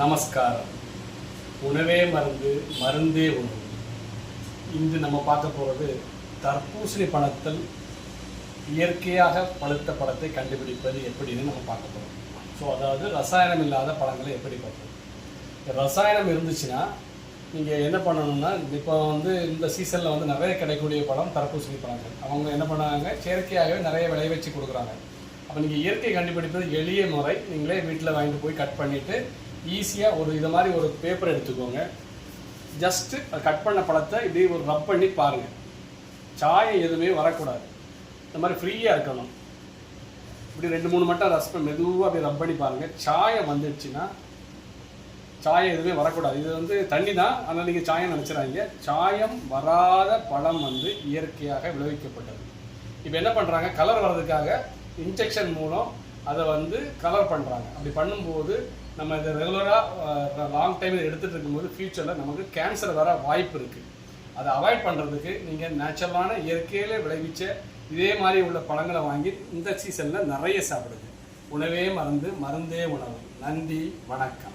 நமஸ்காரம். உணவே மருந்து மருந்தே உணவு. இன்று நம்ம பார்க்க போகிறது தர்பூசணி பழத்தில் இயற்கையாக பழுத்த பழத்தை கண்டுபிடிப்பது எப்படின்னு நம்ம பார்க்க போகிறோம் ஸோ அதாவது ரசாயனம் இல்லாத பழங்களை எப்படி பார்ப்போம்? ரசாயனம் இருந்துச்சுன்னா நீங்கள் என்ன பண்ணணும்னா இப்போ வந்து இந்த சீசனில் வந்து நிறைய கிடைக்கக்கூடிய பழம் தர்பூசணி பழங்கள். அவங்க என்ன பண்ணாங்க? செயற்கையாகவே நிறைய விளை வச்சு கொடுக்குறாங்க. அப்போ நீங்கள் இயற்கை கண்டுபிடிப்பது எளிய முறை. நீங்களே வீட்டில் வாங்கிட்டு போய் கட் பண்ணிவிட்டு ஈஸியாக ஒரு இது மாதிரி ஒரு பேப்பர் எடுத்துக்கோங்க. ஜஸ்ட்டு கட் பண்ண பழத்தை இப்படி ஒரு ரப் பண்ணி பாருங்கள் சாயம் எதுவுமே வரக்கூடாது. இந்த மாதிரி ஃப்ரீயாக இருக்கணும். இப்படி ரெண்டு மூணு மட்டும் ரஸ் பண்ணி மெதுவாக அப்படி ரப் பண்ணி பாருங்கள் சாயம் வந்துடுச்சுன்னா சாயம் எதுவுமே வரக்கூடாது. இது வந்து தண்ணி தான். ஆனால் நீங்கள் சாயம் நினச்சிடாங்க சாயம் வராத பழம் வந்து இயற்கையாக விளைவிக்கப்பட்டது. இப்போ என்ன பண்ணுறாங்க கலர் வர்றதுக்காக இன்ஜெக்ஷன் மூலம் அதை வந்து கலர் பண்ணுறாங்க அப்படி பண்ணும்போது நம்ம இதை ரெகுலராக லாங் டைம் எடுத்துகிட்டு இருக்கும்போது ஃப்யூச்சரில் நமக்கு கேன்சர் வர வாய்ப்பு இருக்குது அதை அவாய்ட் பண்ணுறதுக்கு நீங்கள் நேச்சுரலான இயற்கையிலே விளைவிச்ச இதே மாதிரி உள்ள பழங்களை வாங்கி இந்த சீசனில் நிறைய சாப்பிடுங்க. உணவே மருந்து மருந்தே உணவு. நன்றி வணக்கம்.